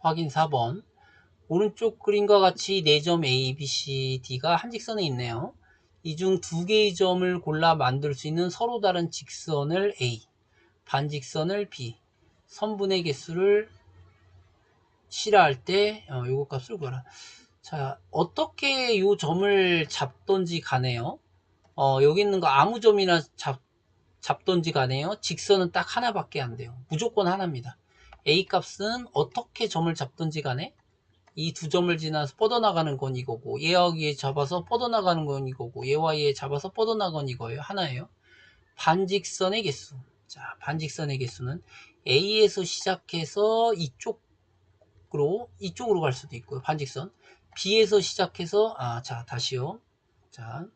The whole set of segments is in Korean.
확인 4번. 오른쪽 그림과 같이 4점 A, B, C, D가 한 직선에 있네요. 이 중 두 개의 점을 골라 만들 수 있는 서로 다른 직선을 A, 반직선을 B, 선분의 개수를 실화할 때 어, 요거 값을 구하라. 자, 어떻게 요 점을 잡던지 가네요. 어, 여기 있는 거 아무 점이나 잡, 잡던지 가네요. 직선은 딱 하나밖에 안 돼요. 무조건 하나입니다. A 값은 어떻게 점을 잡던지 간에 이 두 점을 지나서 뻗어나가는 건 이거고 얘와 얘 잡아서 뻗어나가는 건 이거고 얘와 얘 잡아서 뻗어나가는 이거예요. 하나예요. 반직선의 개수. 자, 반직선의 개수는 A에서 시작해서 이쪽으로 이쪽으로 갈 수도 있고요. 반직선. B에서 시작해서 아, 자, 다시요. 자.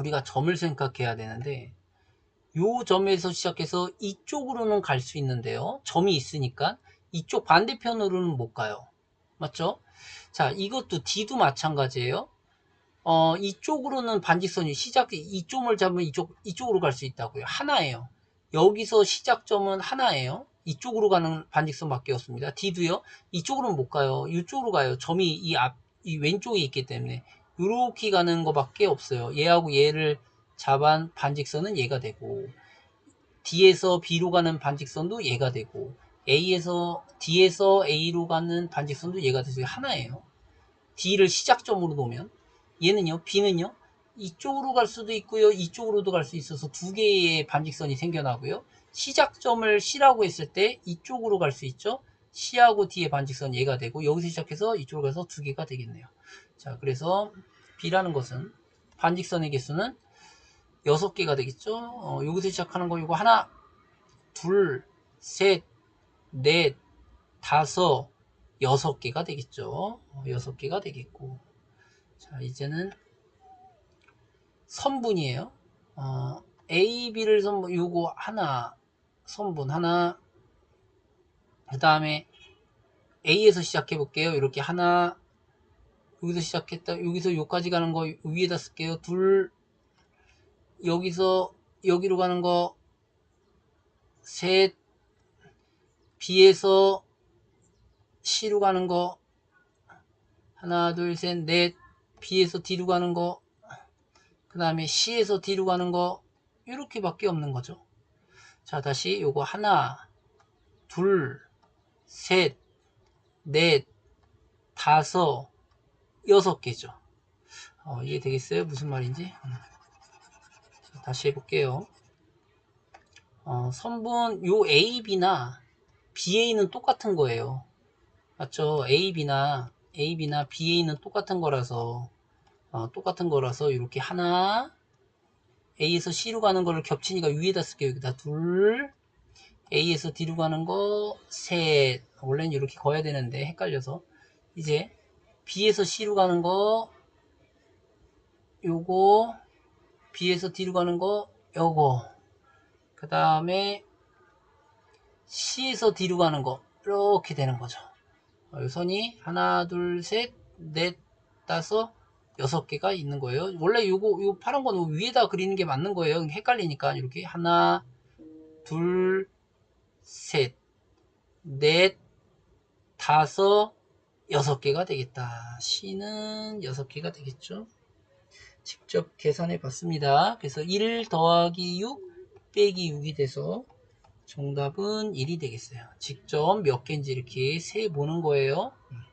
우리가 점을 생각해야 되는데 요 점에서 시작해서 이쪽으로는 갈 수 있는데요. 점이 있으니까 이쪽 반대편으로는 못 가요. 맞죠? 자, 이것도 D도 마찬가지예요. 어, 이쪽으로는 반직선이 시작, 이쪽을 잡으면 이쪽, 이쪽으로 갈 수 있다고요. 하나예요. 여기서 시작점은 하나예요. 이쪽으로 가는 반직선밖에 없습니다. D도요. 이쪽으로는 못 가요. 이쪽으로 가요. 점이 이 앞, 이 왼쪽에 있기 때문에 이렇게 가는 것밖에 없어요. 얘하고 얘를 잡은 반직선은 얘가 되고 D에서 B로 가는 반직선도 얘가 되고 A에서 D에서 A로 가는 반직선도 얘가 돼서 하나예요. D를 시작점으로 놓으면 얘는요, B는요, 이쪽으로 갈 수도 있고요, 이쪽으로도 갈 수 있어서 두 개의 반직선이 생겨나고요. 시작점을 C라고 했을 때 이쪽으로 갈 수 있죠. C하고 D의 반직선 얘가 되고 여기서 시작해서 이쪽으로 가서 두 개가 되겠네요. 자, 그래서 B라는 것은 반직선의 개수는 여섯 개가 되겠죠. 어, 여기서 시작하는 거 이거 하나, 둘, 셋, 넷, 다섯, 여섯 개가 되겠죠. 어, 여섯 개가 되겠고. 자, 이제는 선분이에요. 어, A, B를 선분, 요거 하나, 선분 하나, 그 다음에 A에서 시작해 볼게요. 이렇게 하나, 여기서 시작했다. 여기서 여기까지 가는 거 위에다 쓸게요. 둘, 여기서 여기로 가는 거 셋, B에서 C로 가는 거 하나, 둘, 셋, 넷, B에서 D로 가는 거, 그 다음에 C에서 D로 가는 거, 이렇게밖에 없는 거죠. 자, 다시 요거 하나, 둘, 셋, 넷, 다섯, 여섯 개죠. 어, 이해되겠어요? 무슨 말인지? 다시 해볼게요. 어, 선분 요 AB나 BA는 똑같은 거예요. 맞죠? AB나 AB나 BA는 똑같은 거라서 어, 똑같은 거라서 이렇게 하나 A에서 C로 가는 거를 겹치니까 위에다 쓸게요. 여기다 둘 A에서 D로 가는 거 셋 원래는 이렇게 거야 되는데 헷갈려서 이제 B에서 C로 가는 거 요거 B에서 D로 가는 거 요거 그 다음에 C에서 D로 가는 거 이렇게 되는 거죠 어, 이 선이 하나 둘셋넷 다섯 여섯 개가 있는 거예요 원래 요거 요 파란 거는 위에다 그리는 게 맞는 거예요 헷갈리니까 이렇게 하나 둘셋넷 다섯 여섯 개가 되겠다. C는 여섯 개가 되겠죠. 직접 계산해 봤습니다. 그래서 1 더하기 6 빼기 6이 돼서 정답은 1이 되겠어요. 직접 몇 개인지 이렇게 세 보는 거예요. 음.